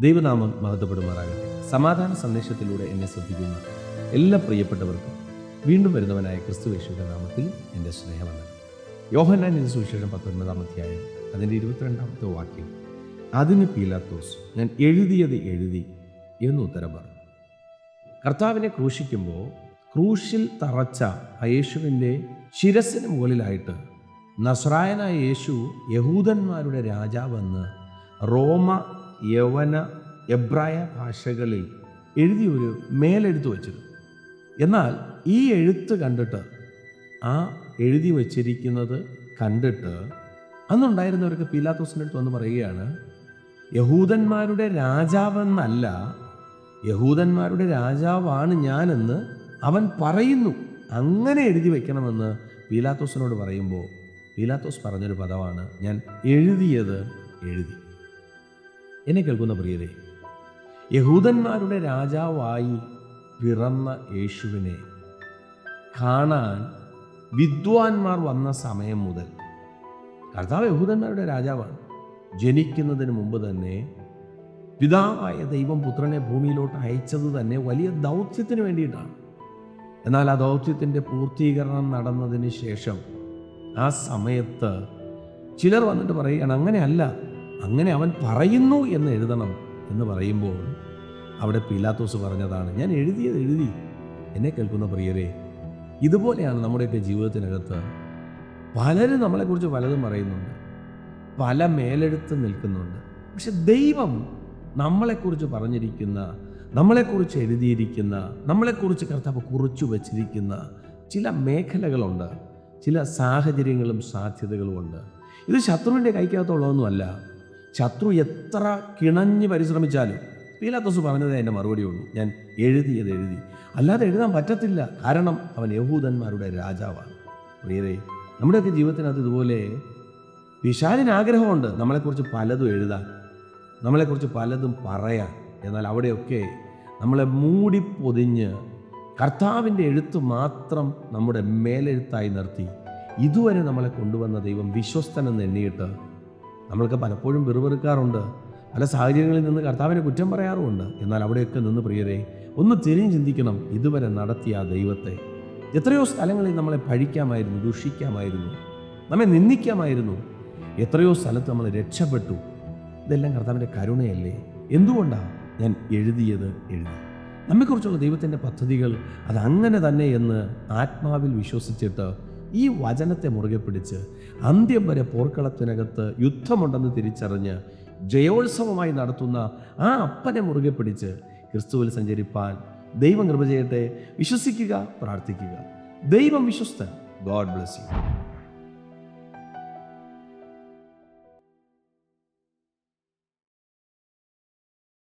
ദൈവനാമം മഹത്വപ്പെടുമാറാകട്ടെ. സമാധാന സന്ദേശത്തിലൂടെ എന്നെ ശ്രദ്ധിക്കുന്ന എല്ലാ പ്രിയപ്പെട്ടവർക്കും വീണ്ടും വരുന്നവനായ ക്രിസ്തു യേശുവിന്റെ നാമത്തിൽ എന്റെ സ്നേഹമാണ് യോഹന്നാൻ ഇത് സുവിശേഷം പത്തൊൻപതാം അധ്യായം അതിന്റെ ഇരുപത്തിരണ്ടാമത്തെ വാക്യം. അതിന് പീലാത്തോസ് ഞാൻ എഴുതിയത് എഴുതി എന്ന് ഉത്തരം പറഞ്ഞു. കർത്താവിനെ ക്രൂശിക്കുമ്പോൾ ക്രൂശിൽ തറച്ച ആ യേശുവിന്റെ ശിരസിന് മുകളിലായിട്ട് നസ്രായനായ യേശു യഹൂദന്മാരുടെ രാജാവെന്ന് റോമ യവന എബ്രായ ഭാഷകളിൽ എഴുതി ഒരു മേലെഴുത്ത് വച്ചിരുന്നു. എന്നാൽ ഈ എഴുത്ത് കണ്ടിട്ട് ആ എഴുതി വച്ചിരിക്കുന്നത് കണ്ടിട്ട് അന്നുണ്ടായിരുന്നവർക്ക് പീലാത്തോസിന്റെ അടുത്ത് വന്ന് പറയുകയാണ് യഹൂദന്മാരുടെ രാജാവെന്നല്ല യഹൂദന്മാരുടെ രാജാവാണ് ഞാനെന്ന് അവൻ പറയുന്നു. അങ്ങനെ എഴുതി വയ്ക്കണമെന്ന് പീലാത്തോസിനോട് പറയുമ്പോൾ പീലാത്തോസ് പറഞ്ഞൊരു പദമാണ് ഞാൻ എഴുതിയത് എഴുതി. എന്നെ കേൾക്കുന്ന പ്രിയരെ യഹൂദന്മാരുടെ രാജാവായി പിറന്ന യേശുവിനെ കാണാൻ വിദ്വാൻമാർ വന്ന സമയം മുതൽ കർത്താവ് യഹൂദന്മാരുടെ രാജാവാണ്. ജനിക്കുന്നതിന് മുമ്പ് തന്നെ പിതാവായ ദൈവം പുത്രനെ ഭൂമിയിലോട്ട് അയച്ചത് തന്നെ വലിയ ദൗത്യത്തിന് വേണ്ടിയിട്ടാണ്. എന്നാൽ ആ ദൗത്യത്തിന്റെ പൂർത്തീകരണം നടന്നതിന് ശേഷം ആ സമയത്ത് ചിലർ വന്നിട്ട് പറയുകയാണ് അങ്ങനെയല്ല അങ്ങനെ അവൻ പറയുന്നു എന്ന് എഴുതണം എന്ന് പറയുമ്പോൾ അവിടെ പീലാത്തോസ് പറഞ്ഞതാണ് ഞാൻ എഴുതിയത് എഴുതി. എന്നെ കേൾക്കുന്ന പ്രിയരെ ഇതുപോലെയാണ് നമ്മുടെയൊക്കെ ജീവിതത്തിനകത്ത് പലരും നമ്മളെക്കുറിച്ച് പലതും പറയുന്നുണ്ട് പല മേലെടുത്ത് നിൽക്കുന്നുണ്ട്. പക്ഷെ ദൈവം നമ്മളെക്കുറിച്ച് പറഞ്ഞിരിക്കുന്ന നമ്മളെക്കുറിച്ച് എഴുതിയിരിക്കുന്ന നമ്മളെക്കുറിച്ച് കർത്താവ് കുറിച്ചു വച്ചിരിക്കുന്ന ചില മേഖലകളുണ്ട് ചില സാഹചര്യങ്ങളും സാധ്യതകളുമുണ്ട്. ഇത് ശത്രുവിന്റെ കൈക്കകത്തുള്ളതൊന്നുമല്ല. ശത്രു എത്ര കിണഞ്ഞ് പരിശ്രമിച്ചാലും പീലാത്തോസ് പറഞ്ഞതേ എന്റെ മറുപടി ഉള്ളൂ. ഞാൻ എഴുതിയത് എഴുതി. അല്ലാതെ എഴുതാൻ പറ്റത്തില്ല. കാരണം അവൻ യഹൂദന്മാരുടെ രാജാവാണ്. പ്രിയരെ നമ്മുടെയൊക്കെ ജീവിതത്തിനകത്ത് ഇതുപോലെ വിശാലിന് ആഗ്രഹമുണ്ട് നമ്മളെക്കുറിച്ച് പലതും എഴുതാൻ നമ്മളെക്കുറിച്ച് പലതും പറയാൻ. എന്നാൽ അവിടെയൊക്കെ നമ്മളെ മൂടി പൊതിഞ്ഞ് കർത്താവിന്റെ എഴുത്ത് മാത്രം നമ്മുടെ മേലെഴുത്തായി നിർത്തി. ഇതുവരെ നമ്മളെ കൊണ്ടുവന്ന ദൈവം വിശ്വസ്തനെന്ന് എണ്ണിയിട്ട് നമ്മൾക്ക് പലപ്പോഴും വെറുവെറുക്കാറുണ്ട്. പല സാഹചര്യങ്ങളിൽ നിന്ന് കർത്താവിനെ കുറ്റം പറയാറുമുണ്ട്. എന്നാൽ അവിടെയൊക്കെ നിന്ന് പ്രിയരെ ഒന്ന് തിരിഞ്ഞ് ചിന്തിക്കണം. ഇതുവരെ നടത്തിയ ദൈവത്തെ. എത്രയോ സ്ഥലങ്ങളിൽ നമ്മളെ പഴിക്കാമായിരുന്നു ദുഷിക്കാമായിരുന്നു നമ്മെ നിന്ദിക്കാമായിരുന്നു. എത്രയോ സ്ഥലത്ത് നമ്മൾ രക്ഷപ്പെട്ടു. ഇതെല്ലാം കർത്താവിന്റെ കരുണയല്ലേ? എന്തുകൊണ്ടാണ് ഞാൻ എഴുതിയത് എഴുതി? നമ്മെക്കുറിച്ചുള്ള ദൈവത്തിന്റെ പദ്ധതികൾ അതങ്ങനെ തന്നെ എന്ന് ആത്മാവിൽ വിശ്വസിച്ചിട്ട് ഈ വചനത്തെ മുറുകെ പിടിച്ച് അന്ത്യം വരെ പോർക്കളത്തിനകത്ത് യുദ്ധമുണ്ടെന്ന് തിരിച്ചറിഞ്ഞ് ജയോത്സവമായി നടത്തുന്ന ആ അപ്പനെ മുറുകെ പിടിച്ച് ക്രിസ്തുവിൽ സഞ്ചരിപ്പാൻ ദൈവം കൃപ ചെയ്യട്ടെ. വിശ്വസിക്കുക പ്രാർത്ഥിക്കുക. ദൈവം വിശ്വസ്തൻ. God bless you.